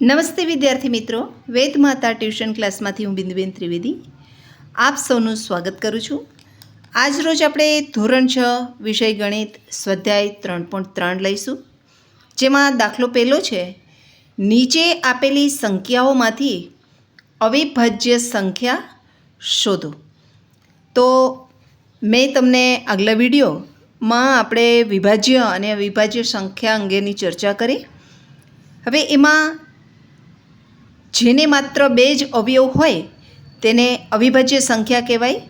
નમસ્તે વિદ્યાર્થી મિત્રો. વેદ માતા ટ્યુશન ક્લાસમાંથી હું બિંદુબેન ત્રિવેદી આપ સૌનું સ્વાગત કરું છું. આજ રોજ આપણે ધોરણ છ, વિષય ગણિત, સ્વાધ્યાય ત્રણ પોઈન્ટ ત્રણ લઈશું. જેમાં દાખલો પહેલો છે, નીચે આપેલી સંખ્યાઓમાંથી અવિભાજ્ય સંખ્યા શોધો. તો મેં તમને આગલા વિડીયોમાં આપણે વિભાજ્ય અને અવિભાજ્ય સંખ્યા અંગેની ચર્ચા કરી. હવે એમાં જેને માત્ર બે જ અવયવ હોય, તેને અવિભાજ્ય સંખ્યા કહેવાય.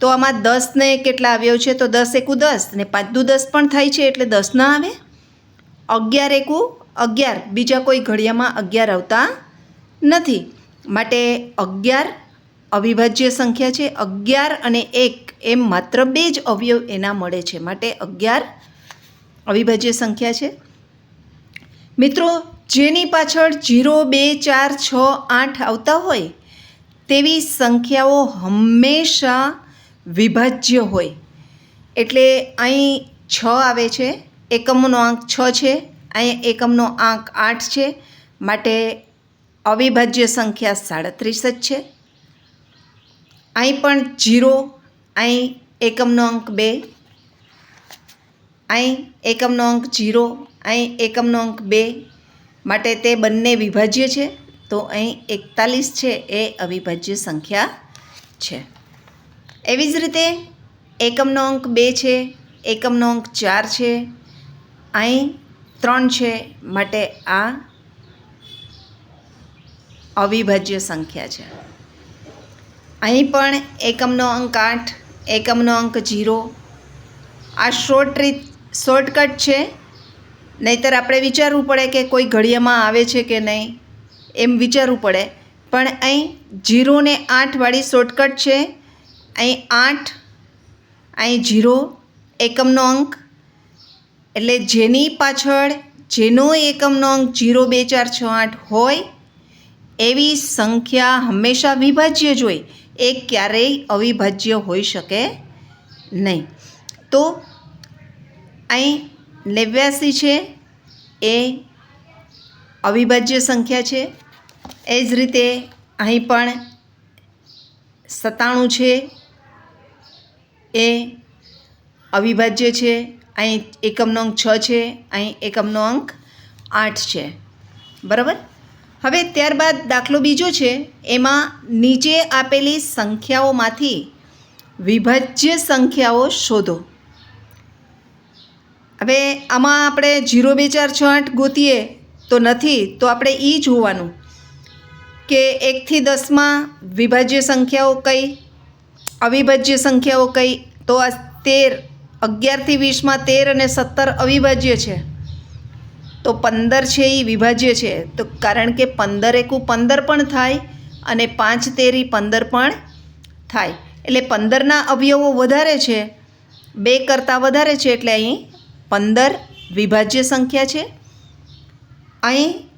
તો આમાં દસને કેટલા અવયવ છે? તો દસ એકુ દસ ને પાંચ દુ દસ પણ થાય છે એટલે દસ ના આવે. અગિયાર એકુ અગિયાર. બીજા કોઈ ઘડિયામાં અગિયાર આવતા નથી. માટે અગિયાર અવિભાજ્ય સંખ્યા છે. અગિયાર અને એક એમ માત્ર બે જ અવયવ એના મળે છે. માટે અગિયાર અવિભાજ્ય સંખ્યા છે. મિત્રો જેની પાછળ જીરો બે ચાર છ આઠ આવતા હોય, તેવી સંખ્યાઓ હંમેશા વિભાજ્ય હોય. એટલે અહીં છ આવે છે, એકમનો આંક છ છે, અહીં એકમનો આંક આઠ છે, માટે અવિભાજ્ય સંખ્યા સાડત્રીસ જ છે. અહીં પણ જીરો, અહીં એકમનો અંક બે, અહીં એકમનો અંક જીરો, અહીં એકમનો અંક બે માટે તે બંને વિભાજ્ય છે. તો અહીં એકતાલીસ છે, એ અવિભાજ્ય સંખ્યા છે. એવી જ રીતે એકમનો અંક બે છે, એકમનો અંક ચાર છે, અહીં ત્રણ છે, માટે આ અવિભાજ્ય સંખ્યા છે. અહીં પણ એકમનો અંક આઠ, એકમનો અંક જીરો આ શોર્ટ રીત, શોર્ટકટ છે. નહીંતર આપણે વિચારવું પડે કે કોઈ ઘડિયામાં આવે છે કે નહીં, એમ વિચારવું પડે. પણ અહીં જીરો ને આઠવાળી શોર્ટકટ છે. અહીં આઠ, અહીં જીરો એકમનો અંક. એટલે જેની પાછળ જેનો એકમનો અંક જીરો, બે, ચાર, છ, આઠ હોય, એવી સંખ્યા હંમેશા વિભાજ્ય જ હોય. એ ક્યારેય અવિભાજ્ય હોઈ શકે નહીં. તો અહીં નેવ્યાસી છે. એ અવિભાજ્ય સંખ્યા છે. એ જ રીતે અહીં પણ સત્તાણું છે. એ અવિભાજ્ય છે. અહીં એકમનો અંક છ છે. અહીં એકમનો અંક આઠ છે. બરાબર? હવે ત્યારબાદ દાખલો બીજો છે. એમાં નીચે આપેલી સંખ્યાઓમાંથી વિભાજ્ય સંખ્યાઓ શોધો. હવે આમાં આપણે જીરો બે ચાર છ આઠ ગોતીએ તો નથી, તો આપણે એ જોવાનું કે એકથી દસમાં વિભાજ્ય સંખ્યાઓ કઈ, અવિભાજ્ય સંખ્યાઓ કઈ, તો આ તેર, અગિયારથી વીસમાં તેર અને સત્તર અવિભાજ્ય છે. તો પંદર છે એ વિભાજ્ય છે. તો કારણ કે પંદર એકું પંદર પણ થાય અને પાંચ તેરી પંદર પણ થાય. એટલે પંદરના અવયવો વધારે છે, બે કરતાં વધારે છે એટલે અહીં પંદર વિભાજ્ય સંખ્યા છે. અહીં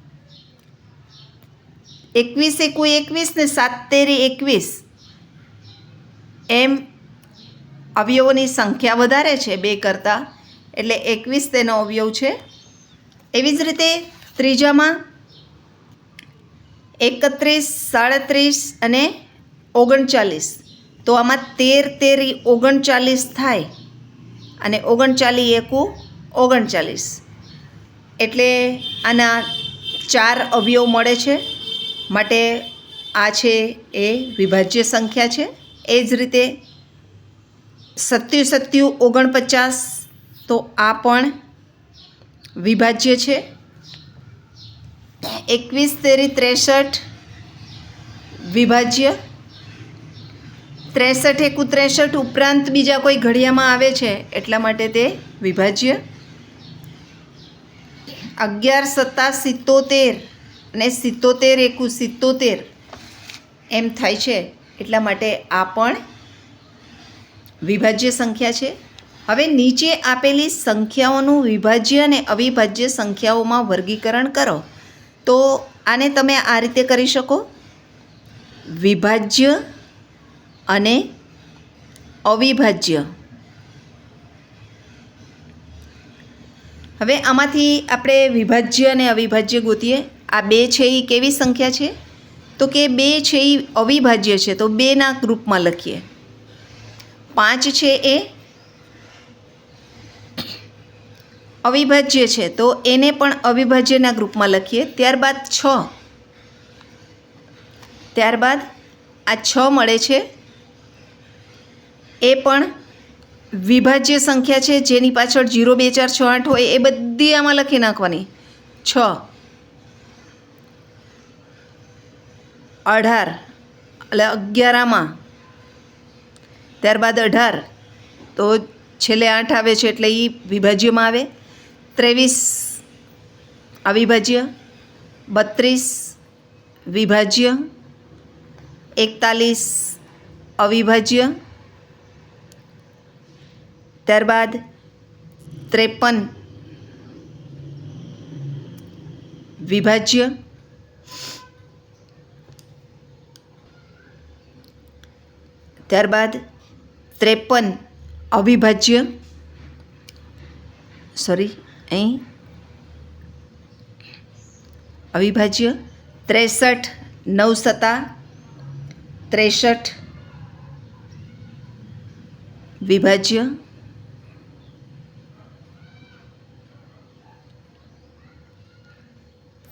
એકવીસ એકુ એકવીસ ને સાત તેરી એકવીસ. એમ અવયવોની સંખ્યા વધારે છે બે કરતાં, એટલે એકવીસ તેનો અવયવ છે. એવી જ રીતે ત્રીજામાં એકત્રીસ, સાડત્રીસ અને ઓગણચાલીસ. તો આમાં તેર તેરી ઓગણચાલીસ થાય. અને ઓગણચાલીસ એકુ ઓગણચાલીસ. એટલે આના ચાર અવયવ મળે છે. માટે આ છે એ વિભાજ્ય સંખ્યા છે. એ જ રીતે સત્યુ સત્યુ ઓગણપચાસ તો આ પણ વિભાજ્ય છે. એકવીસ તેરી ત્રેસઠ વિભાજ્ય. ત્રેસઠ એકુ ત્રેસઠ ઉપરાંત બીજા કોઈ ઘડિયામાં આવે છે એટલા માટે તે વિભાજ્ય. અગિયાર સત્તા સિત્તોતેર અને સિત્તોતેર એકું સિત્તોતેર. એમ થાય છે. એટલા માટે આ પણ વિભાજ્ય સંખ્યા છે. હવે નીચે આપેલી સંખ્યાઓનું વિભાજ્ય અને અવિભાજ્ય સંખ્યાઓમાં વર્ગીકરણ કરો. તો આને તમે આ રીતે કરી શકો. વિભાજ્ય અને અવિભાજ્ય. હવે આમાંથી આપણે વિભાજ્ય અને અવિભાજ્ય ગોતીએ. આ બે છે એ કેવી સંખ્યા છે? તો કે બે છે એ અવિભાજ્ય છે, તો બેના ગ્રુપમાં લખીએ. પાંચ છે એ અવિભાજ્ય છે, તો એને પણ અવિભાજ્યના ગ્રુપમાં લખીએ. ત્યારબાદ છ. ત્યારબાદ આ છ મળે છે. એ પણ વિભાજ્ય સંખ્યા છે, જેની પાછળ જીરો, બે, ચાર, છ, આઠ હોય, એ બધી આમાં લખી નાખવાની. છ. અઢાર. એટલે અગિયારમાં. ત્યારબાદ અઢાર. તો છેલ્લે આઠ આવે છે, એટલે એ વિભાજ્યમાં આવે. ત્રેવીસ. અવિભાજ્ય બત્રીસ. વિભાજ્ય. એકતાલીસ. અવિભાજ્ય. ત્યારબાદ ત્રેપન. વિભાજ્ય. ત્યારબાદ ત્રેપન. અવિભાજ્ય. સોરી અહીં. અવિભાજ્ય. ત્રેસઠ. નવસતા ત્રેસઠ. વિભાજ્ય.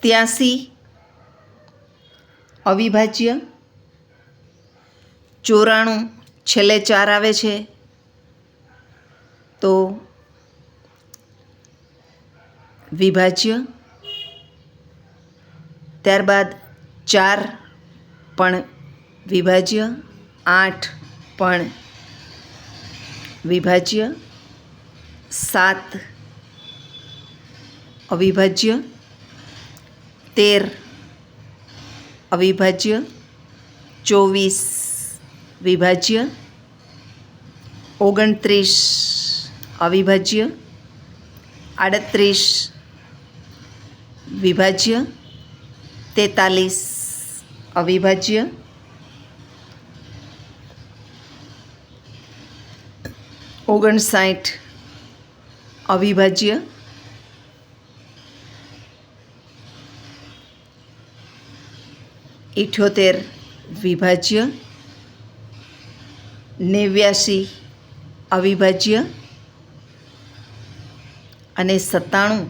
ત્યાસી અવિભાજ્ય ચોરાણું છેલ્લે ચાર આવે છે. તો વિભાજ્ય ત્યારબાદ ચાર પણ વિભાજ્ય, આઠ પણ વિભાજ્ય, સાત અવિભાજ્ય તેર અવિભાજ્ય ચોવીસ વિભાજ્ય ઓગણત્રીસ અવિભાજ્ય આડત્રીસ વિભાજ્ય તેતાલીસ અવિભાજ્ય ઓગણસાઠ અવિભાજ્ય ઇઠ્યોતેર વિભાજ્ય નેવ્યાસી અવિભાજ્ય અને સત્તાણું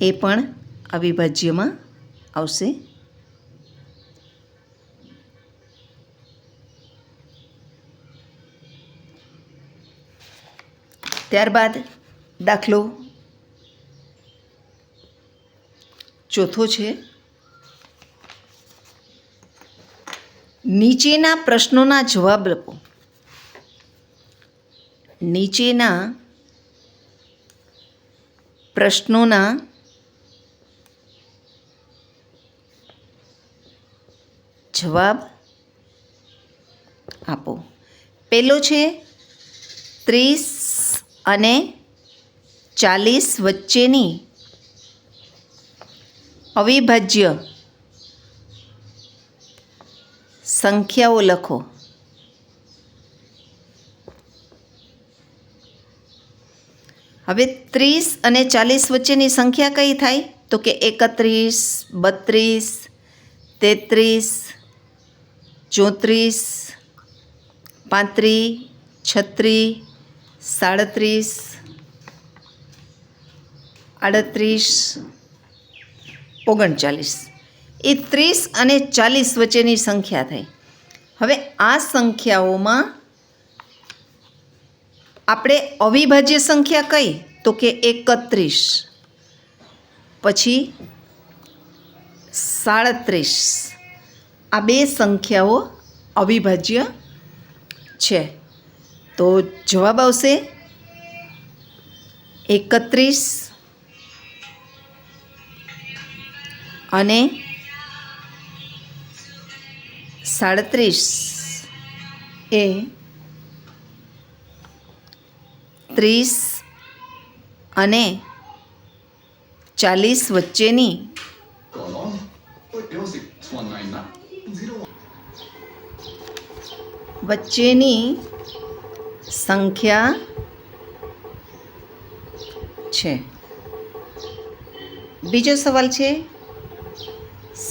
એ પણ અવિભાજ્યમાં આવશે. ત્યારબાદ દાખલો ચોથો છે. નીચેના પ્રશ્નોના જવાબ લખો નીચેના પ્રશ્નોના જવાબ આપો. પેલો છે ત્રીસ અને ચાલીસ વચ્ચેની અવિભાજ્ય સંખ્યાઓ લખો. હવે ત્રીસ અને ચાલીસ વચ્ચેની સંખ્યા કઈ થાય? તો કે એકત્રીસ, બત્રીસ, તેત્રીસ, ચોત્રીસ પાંત્રીસ છત્રીસ સાડત્રીસ, આડત્રીસ, ઓગણચાલીસ. એ ત્રીસ અને ચાલીસ વચ્ચેની સંખ્યા થઈ. હવે આ સંખ્યાઓમાં આપણે અવિભાજ્ય સંખ્યા કઈ? તો કે એકત્રીસ. પછી સાડત્રીસ. આ બે સંખ્યાઓ અવિભાજ્ય છે. તો જવાબ આવશે એકત્રીસ અને સાડત્રીસ એ ત્રીસ અને ચાલીસ વચ્ચેની Go along. What else is 199? Zero. વચ્ચેની સંખ્યા છે બીજો સવાલ છે,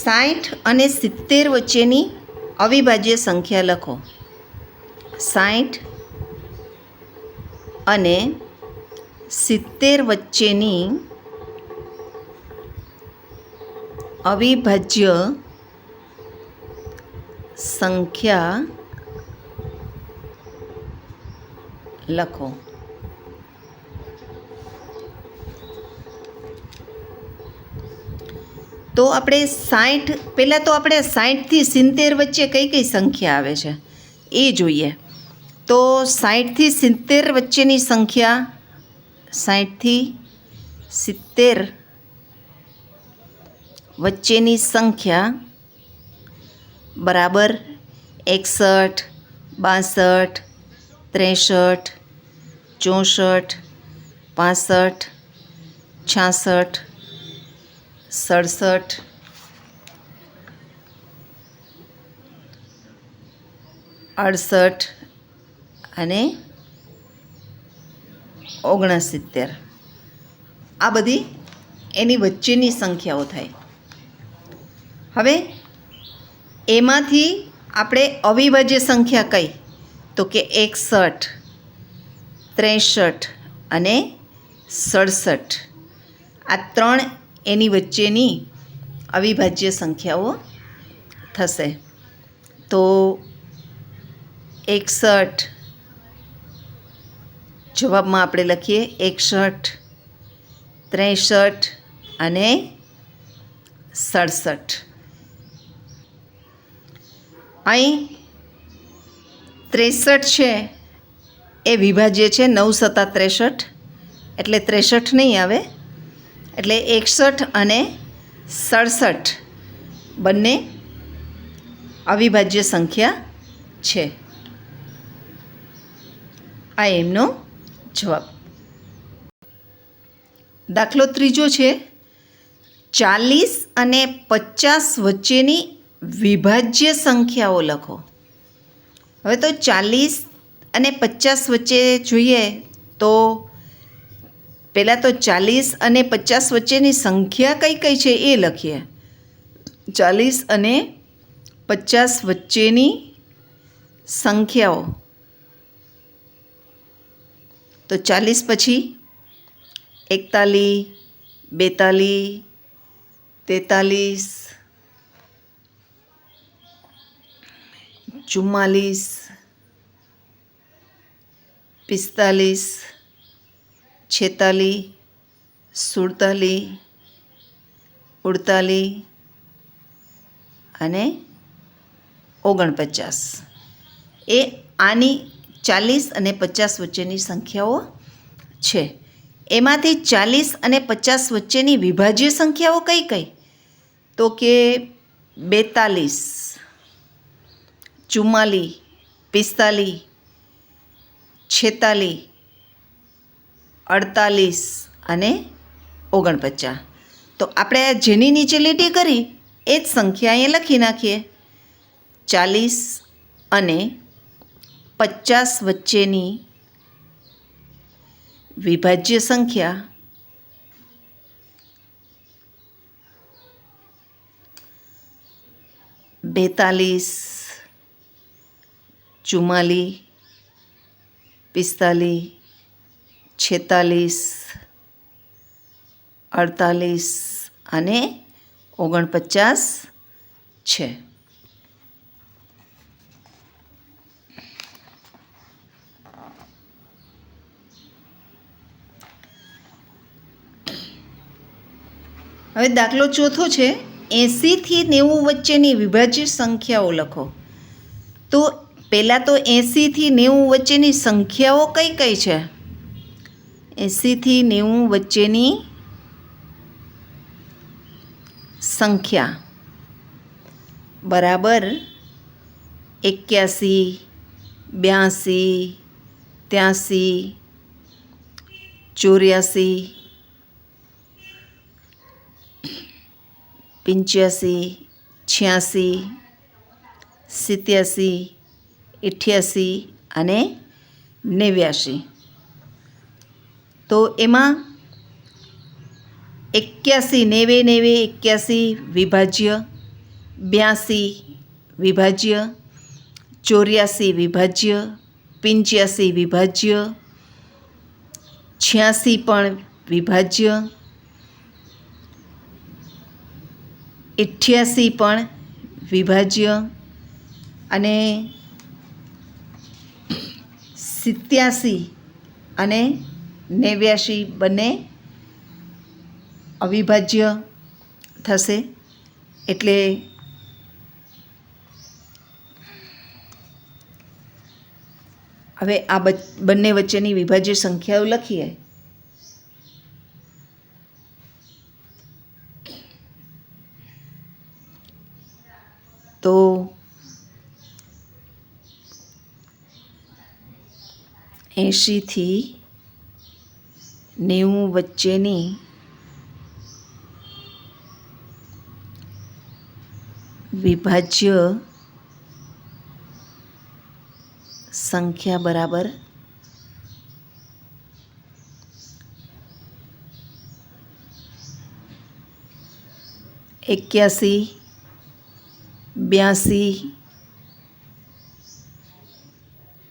સાઠ અને સિત્તેર વચ્ચેની અવિભાજ્ય સંખ્યા લખો. સાઠ અને સિત્તેર વચ્ચેની અવિભાજ્ય સંખ્યા લખો. તો આપણે સાઠ, પહેલાં તો આપણે સાઠથી સિત્તેર વચ્ચે કઈ કઈ સંખ્યા આવે છે? એ જોઈએ. તો સાઠથી સિત્તેર વચ્ચેની સંખ્યા સાઠથી સિત્તેર વચ્ચેની સંખ્યા બરાબર એકસઠ, બાસઠ, ત્રેસઠ, ચોસઠ, પાસઠ, છાસઠ સડસઠ. અડસઠ અને ઓગણસિત્તેર. આ બધી એની વચ્ચેની સંખ્યાઓ થાય. હવે એમાંથી આપણે અવિભાજ્ય સંખ્યા કઈ? તો કે એકસઠ, ત્રેસઠ અને સડસઠ. આ ત્રણ એની વચ્ચેની અવિભાજ્ય સંખ્યાઓ થશે. તો એકસઠ જવાબમાં આપણે લખીએ એકસઠ, ત્રેસઠ અને સડસઠ. અહીં ત્રેસઠ છે એ વિભાજ્ય છે, નવ સત્તા ત્રેસઠ. એટલે ત્રેસઠ નહીં આવે એટલે એકસઠ અને સડસઠ બંને અવિભાજ્ય સંખ્યા છે. આ એમનો જવાબ. દાખલો ત્રીજો છે, ચાલીસ અને પચાસ વચ્ચેની વિભાજ્ય સંખ્યાઓ લખો. હવે તો ચાલીસ અને પચાસ વચ્ચે જોઈએ તો પહેલાં તો ચાલીસ અને પચાસ વચ્ચેની સંખ્યા કઈ કઈ છે એ લખીએ. ચાલીસ અને પચાસ વચ્ચેની સંખ્યાઓ. તો ચાલીસ પછી એકતાલીસ, બેતાલીસ, તેતાલીસ, ચુમ્માલીસ, પિસ્તાલીસ છેતાલીસ સુડતાલીસ ઉડતાલીસ અને ઓગણપચાસ. એ આની ચાલીસ અને પચાસ વચ્ચેની સંખ્યાઓ છે. એમાંથી ચાલીસ અને પચાસ વચ્ચેની વિભાજ્ય સંખ્યાઓ કઈ કઈ? તો કે બેતાલીસ, ચુમ્માલી પિસ્તાલીસ છેતાલીસ અડતાલીસ અને ઓગણપચાસ. તો આપણે જેની નીચે લીટી કરી, એ જ સંખ્યા અહીંયા લખી નાખીએ. ચાલીસ અને પચાસ વચ્ચેની વિભાજ્ય સંખ્યા બેતાલીસ, ચુમ્માલીસ, પિસ્તાલીસ છેતાલીસ, અડતાલીસ અને ઓગણપચાસ છે. હવે દાખલો ચોથો છે એંસીથી નેવું વચ્ચેની વિભાજ્ય સંખ્યાઓ લખો. તો પહેલાં તો એંસીથી નેવું વચ્ચેની સંખ્યાઓ કઈ કઈ છે? એંસીથી નેવું વચ્ચેની સંખ્યા બરાબર એક્યાસી, બ્યાસી, ત્યાંસી, ચોર્યાસી, પંચ્યાસી, છ્યાસી, સિત્યાસી, અઠ્યાસી અને નેવ્યાસી. તો એમાં એક્યાસી, નેવે નેવે, એક્યાસી વિભાજ્ય, બ્યાસી વિભાજ્ય, ચોર્યાસી વિભાજ્ય, પંચ્યાસી વિભાજ્ય, છ્યાસી પણ વિભાજ્ય, અઠ્યાસી પણ વિભાજ્ય અને સિત્યાસી અને નેવ્યાસી બંને અવિભાજ્ય થશે. એટલે હવે આ બંને વચ્ચેની વિભાજ્ય સંખ્યાઓ લખીએ. તો એંશીથી નેવું વચ્ચેની વિભાજ્ય સંખ્યા બરાબર એક્યાસી બ્યાસી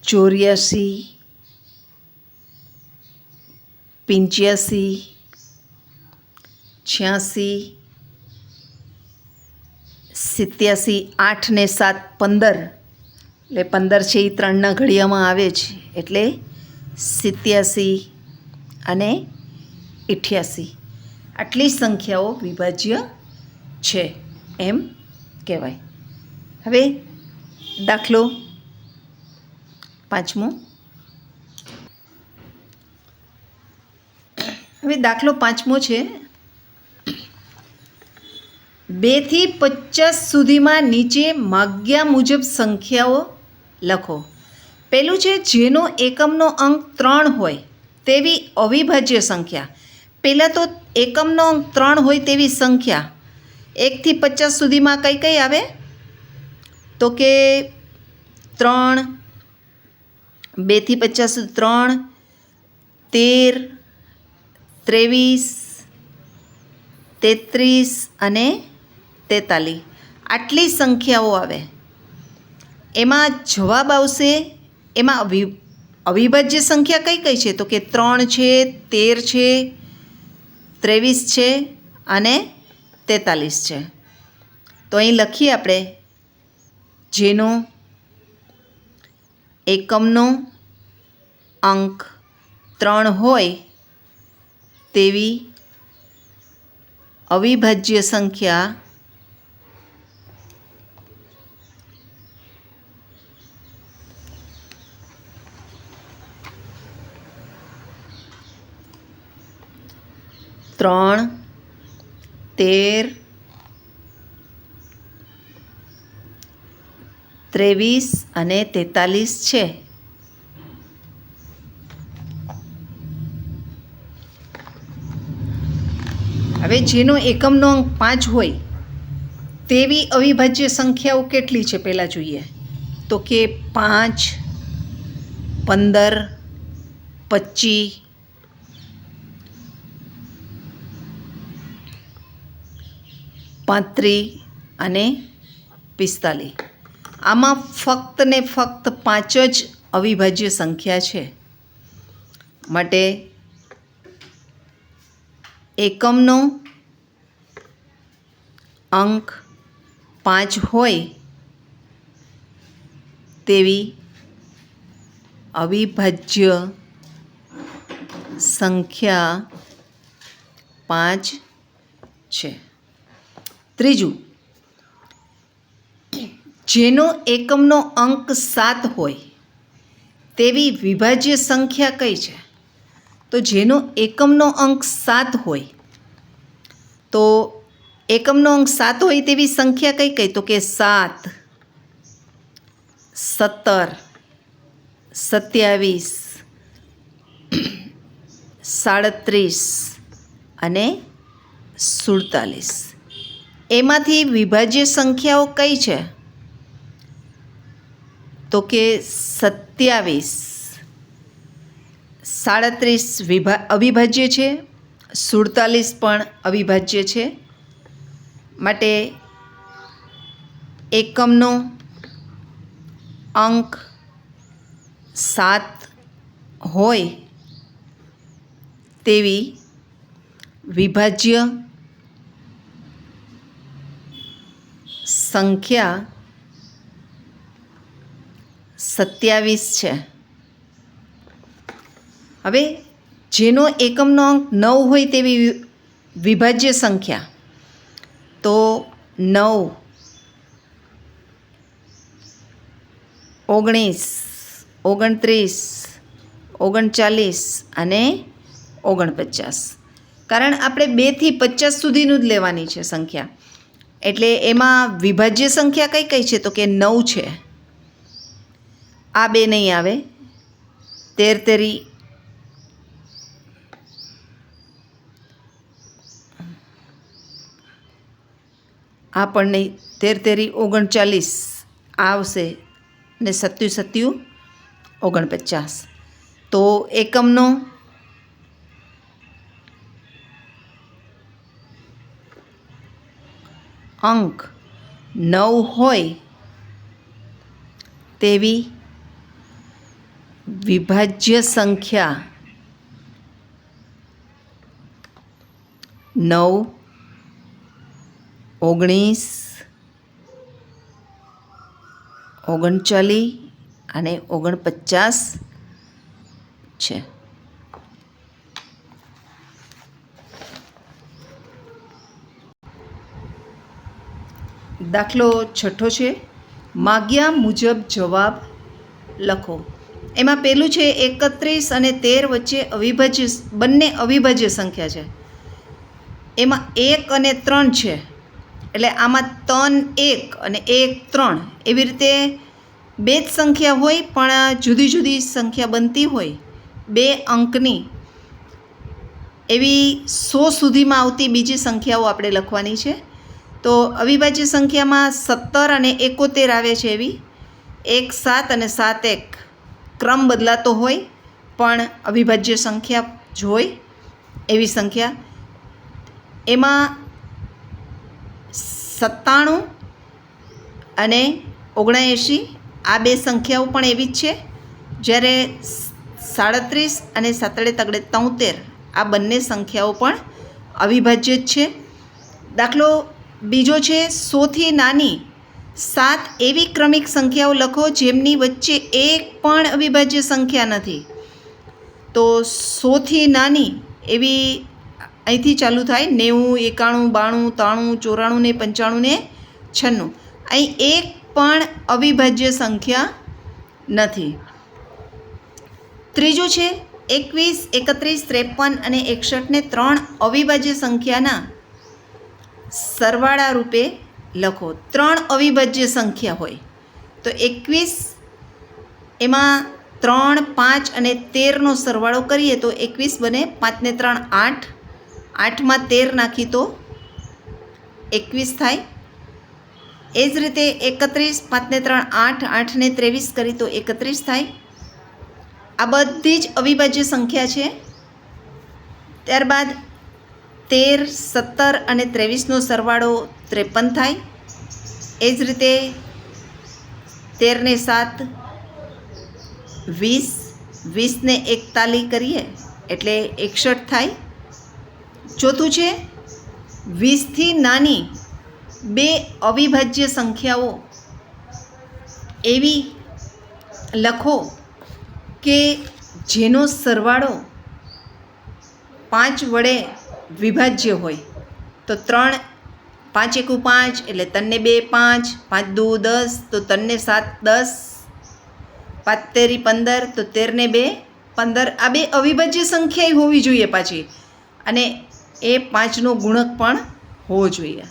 ચોર્યાસી પંચ્યાસી, છ્યાસી, સિત્યાસી, આઠ ને સાત, પંદર. એટલે પંદર છે એ ત્રણના ઘડિયામાં આવે છે એટલે સિત્યાસી અને અઠ્યાસી આટલી સંખ્યાઓ વિભાજ્ય છે એમ કહેવાય. હવે દાખલો પાંચમો. હવે દાખલો પાંચમો છે. બેથી પચાસ સુધીમાં નીચે માગ્યા મુજબ સંખ્યાઓ લખો. પહેલું છે, જેનો એકમનો અંક ત્રણ હોય તેવી અવિભાજ્ય સંખ્યા. પહેલાં તો એકમનો અંક ત્રણ હોય તેવી સંખ્યા. એકથી પચાસ સુધીમાં કઈ કઈ આવે? તો કે ત્રણ બેથી પચાસ ત્રણ, તેર ત્રેવીસ, તેત્રીસ અને તેતાલીસ આટલી સંખ્યાઓ આવે. એમાં જવાબ આવશે, એમાં અવિ અવિભાજ્ય સંખ્યા કઈ કઈ છે? તો કે ત્રણ છે, તેર છે, ત્રેવીસ છે અને તેતાલીસ છે. તો અહીં લખીએ આપણે. જેનો, એકમનો અંક ત્રણ હોય તેવી અવિભાજ્ય સંખ્યા ત્રણ તેર ત્રેવીસ અને તેતાલીસ છે. હવે જેનો એકમનો અંક પાંચ હોય, તેવી અવિભાજ્ય સંખ્યાઓ કેટલી છે પહેલાં જોઈએ? તો કે પાંચ, પંદર, પચીસ, પાંત્રીસ અને પિસ્તાલીસ. આમાં ફક્ત ને ફક્ત પાંચ જ અવિભાજ્ય સંખ્યા છે. માટે એકમનો અંક પાંચ હોય તેવી અવિભાજ્ય સંખ્યા પાંચ છે. ત્રીજું, જેનો એકમનો અંક સાત હોય તેવી વિભાજ્ય સંખ્યા કઈ છે? તો જેનો એકમનો અંક સાત હોય તો એકમનો અંક સાત હોય તેવી સંખ્યા કઈ કઈ? તો કે સાત, સત્તર, સત્યાવીસ, સાડત્રીસ અને સુડતાલીસ. એમાંથી વિભાજ્ય સંખ્યાઓ કઈ છે? તો કે સત્યાવીસ, સાડત્રીસ વિભા, અવિભાજ્ય છે, સુડતાલીસ પણ અવિભાજ્ય છે માટે એકમનો અંક સાત હોય તેવી વિભાજ્ય સંખ્યા સત્યાવીસ છે. હવે જેનો એકમનો અંક નવ હોય તેવી વિભાજ્ય સંખ્યા તો નવ. ઓગણીસ, ઓગણત્રીસ, ઓગણચાલીસ અને ઓગણપચાસ. કારણ આપણે બેથી પચાસ સુધીનું જ લેવાની છે સંખ્યા. એટલે એમાં વિભાજ્ય સંખ્યા કઈ કઈ છે? તો કે નવ છે. આ બે નહીં આવે. તેર તેરી આ પણ તેર તેરી ઓગણચાલીસ આવશે ને સત્યુ સત્યુ ઓગણપચાસ. તો એકમનો અંક નવ હોય તેવી વિભાજ્ય સંખ્યા નવ ઓગણીસ, ઓગણચાલીસ અને ઓગણપચાસ છે. દાખલો છઠ્ઠો છે. માગ્યા મુજબ જવાબ લખો. એમાં પહેલું છે એકત્રીસ અને તેર વચ્ચે અવિભાજ્ય, બંને અવિભાજ્ય સંખ્યા છે. એમાં એક અને ત્રણ છે. એટલે આમાં ત્રણ એક અને એક ત્રણ એવી રીતે બે જ સંખ્યા હોય, પણ જુદી જુદી સંખ્યા બનતી હોય, બે અંકની. એવી સો સુધીમાં આવતી બીજી સંખ્યાઓ આપણે લખવાની છે. તો અવિભાજ્ય સંખ્યામાં સત્તર અને એકોતેર આવે છે એવી. એક, સાત અને સાત એક ક્રમ બદલાતો હોય, પણ અવિભાજ્ય સંખ્યા જ હોય એવી સંખ્યા. એમાં સત્તાણું અને ઓગણએંશી, આ બે સંખ્યાઓ પણ એવી જ છે. જ્યારે સાડત્રીસ અને સાતડે તગડે તોતેર, આ બંને સંખ્યાઓ પણ અવિભાજ્ય જ છે. દાખલો બીજો છે, સોથી નાની, સાત એવી ક્રમિક સંખ્યાઓ લખો જેમની વચ્ચે એક પણ અવિભાજ્ય સંખ્યા નથી. તો સોથી નાની એવી અહીંથી ચાલુ થાય નેવું, એકાણું, બાણું, ત્રાણું, ચોરાણું ને પંચાણું ને છન્નું. અહીં એક પણ અવિભાજ્ય સંખ્યા નથી. ત્રીજું છે એકવીસ, એકત્રીસ, ત્રેપન અને એકસઠને ત્રણ અવિભાજ્ય સંખ્યાના સરવાળા રૂપે લખો. ત્રણ અવિભાજ્ય સંખ્યા હોય તો એકવીસ એમાં ત્રણ, પાંચ અને તેરનો સરવાળો કરીએ તો એકવીસ બને પાંચને ત્રણ, આઠ. આઠમાં તેર નાખી તો એકવીસ થાય. એ જ રીતે એકત્રીસ, પાંચને ત્રણ, આઠ, આઠને ત્રેવીસ કરી તો એકત્રીસ થાય. આ બધી જ અવિભાજ્ય સંખ્યા છે. ત્યારબાદ તેર, સત્તર અને ત્રેવીસનો સરવાળો ત્રેપન થાય. એ જ રીતે તેરને સાત, વીસ, વીસને એકતાલી કરીએ એટલે એકસઠ થાય. ચોથું છે? વીસથી નાની બે અવિભાજ્ય સંખ્યાઓ. એવી લખો કે જેનો સરવાળો પાંચ વડે વિભાજ્ય હોય. તો ત્રણ, પાંચ એકુ પાંચ એટલે તનને બે પાંચ પાંચ દો દસ, તો તનને સાત દસ, પાંચ તેરી પંદર, તો તેરને બે પંદર. આ બે અવિભાજ્ય સંખ્યાએ હોવી જોઈએ પાછી. અને એ પાંચનો ગુણક પણ હોવો જોઈએ.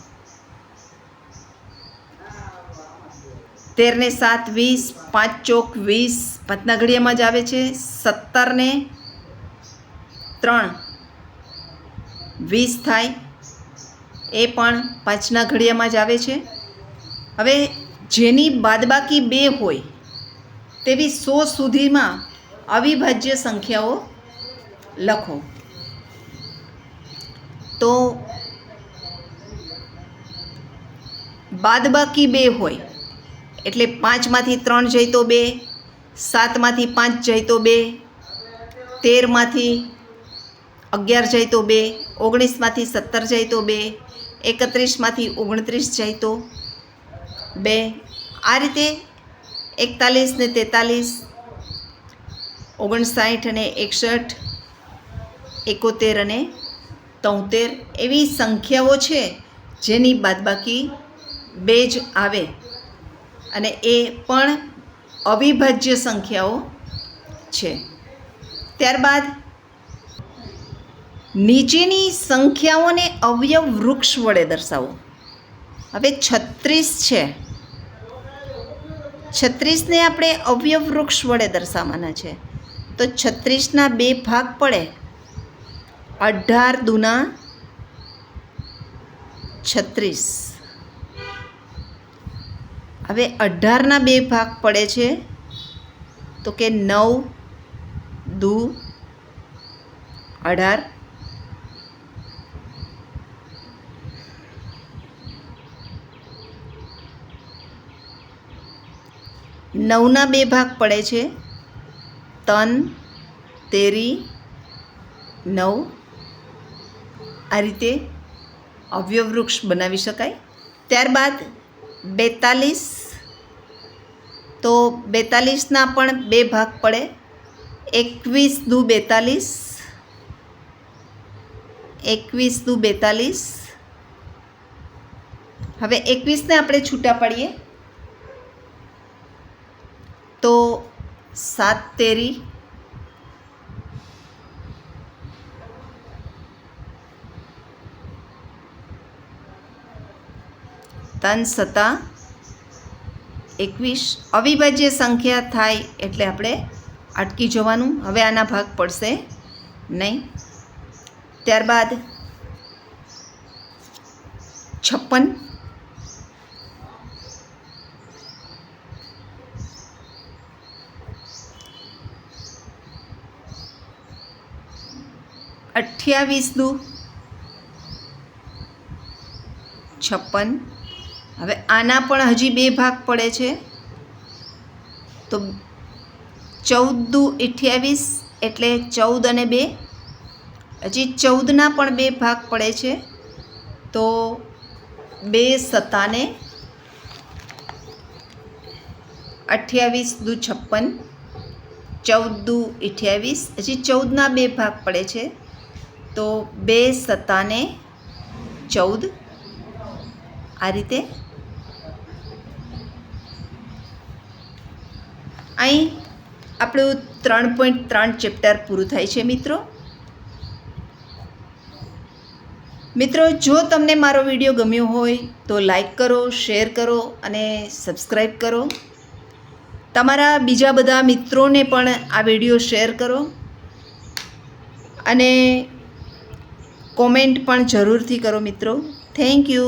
તેરને સાત, વીસ, પાંચ ચોક, વીસ, પાંચના ઘડિયામાં જ આવે છે. સત્તરને ત્રણ, વીસ થાય, એ પણ પાંચના ઘડિયામાં જ આવે છે. હવે જેની બાદબાકી બે હોય, તેવી સો સુધીમાં અવિભાજ્ય સંખ્યાઓ લખો. તો બાદબાકી બે હોય. એટલે પાંચમાંથી ત્રણ જઈતો બે, સાતમાંથી પાંચ જઈતો બે, તેરમાંથી અગિયાર જઈતો બે, ઓગણીસમાંથી સત્તર જઈતો બે, એકત્રીસમાંથી ઓગણત્રીસ જાય તો બે. આ રીતે એકતાલીસ ને તેતાલીસ, ઓગણસાઠ અને એકસઠ, એકોતેર અને તોતેર એવી સંખ્યાઓ છે જેની બાદબાકી બે જ આવે. અને એ પણ અવિભાજ્ય સંખ્યાઓ છે. ત્યારબાદ નીચેની સંખ્યાઓને અવયવ વૃક્ષ વડે દર્શાવો. હવે છત્રીસ છે. છત્રીસને આપણે અવયવ વૃક્ષ વડે દર્શાવવાના છે. તો છત્રીસના બે ભાગ પડે. અઢાર દુના છત્રીસ. હવે અઢારના બે ભાગ પડે છે, તો કે નવ દુ અઢાર. નવના બે ભાગ પડે છે, તન, તેરી, નવ. આ રીતે અવ્યવૃક્ષ બનાવી શકાય. ત્યારબાદ બેતાલીસ. તો બેતાલીસના પણ બે ભાગ પડે. એકવીસ દુ બેતાલીસ. એકવીસ દુ બેતાલીસ. હવે એકવીસને આપણે છૂટા પાડીએ. તો સાત તેરી. તન સત્તા એકવીસ. અવિભાજ્ય સંખ્યા થાય એટલે આપણે અટકી જવાનું. હવે આના ભાગ પડશે નહીં. ત્યારબાદ છપ્પન. અઠ્યાવીસ દુ છપ્પન. હવે આના પણ હજી બે ભાગ પડે છે. તો ચૌદ દુ અઠ્યાવીસ એટલે ચૌદ અને બે. હજી ચૌદના પણ બે ભાગ પડે છે. તો બે સત્તાને અઠ્યાવીસ દુ છપ્પન, ચૌદ દુ અઠ્યાવીસ. હજી ચૌદના બે ભાગ પડે છે. તો બે સત્તાને ચૌદ. આ રીતે અહીં આપણું ત્રણ પોઈન્ટ ત્રણ ચેપ્ટર પૂરું થાય છે, મિત્રો. મિત્રો, જો તમને મારો વીડિયો ગમ્યો હોય, તો લાઈક કરો શેર કરો અને સબસ્ક્રાઈબ કરો. તમારા બીજા બધા મિત્રોને પણ આ વીડિયો શેર કરો. અને કોમેન્ટ પણ જરૂરથી કરો, મિત્રો. Thank you